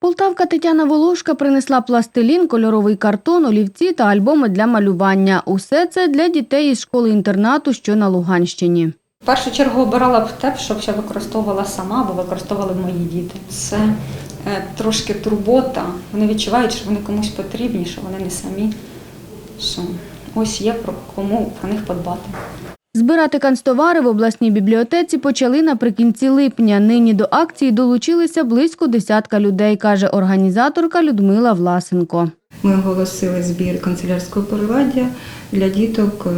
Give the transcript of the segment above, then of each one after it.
Полтавка Тетяна Волошка принесла пластилін, кольоровий картон, олівці та альбоми для малювання. Усе це для дітей із школи-інтернату, що на Луганщині. В першу чергу обирала б те, щоб ще використовувала сама, або використовували мої діти. Це е, трошки турбота. Вони відчувають, що вони комусь потрібні, що вони не самі. Що ось є про кому про них подбати. Збирати канцтовари в обласній бібліотеці почали наприкінці липня. Нині до акції долучилися близько десятка людей, каже організаторка Людмила Власенко. Ми оголосили збір канцелярського приладдя для діток е,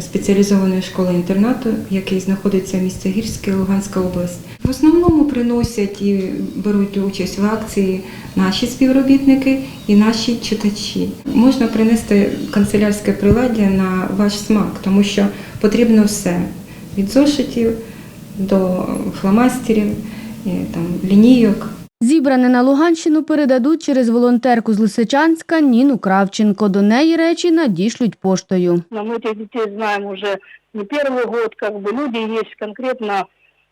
спеціалізованої школи-інтернату, який знаходиться в місті Гірське, Луганська область. В основному приносять і беруть участь в акції наші співробітники і наші читачі. Можна принести канцелярське приладдя на ваш смак, тому що потрібно все від зошитів до фломастерів, там, лінійок. Зібране на Луганщину передадуть через волонтерку з Лисичанська Ніну Кравченко. До неї речі надішлють поштою. Но мы этих детей знаем уже не первый год, как бы люди есть конкретно а им-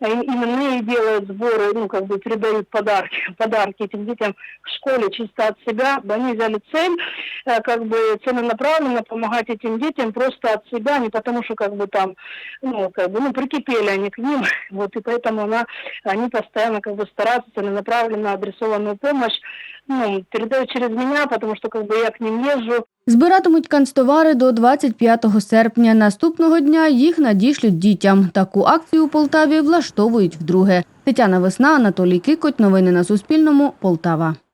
именные делают сборы, ну, как бы передают подарки, подарки этим детям в школе чисто от себя. бы Они взяли цель, э, как бы целенаправленно помогать этим детям просто от себя, не потому что как бы там, ну, как бы, ну, прикипели они к ним, вот, и поэтому она, они постоянно как бы стараются целенаправленно адресованную помощь, ну, передают через меня, потому что как бы я к ним езжу, Збиратимуть канцтовари до 25 серпня. Наступного дня їх надішлють дітям. Таку акцію у Полтаві влаштовують вдруге. Тетяна Весна, Анатолій Кикоть. Новини на Суспільному. Полтава.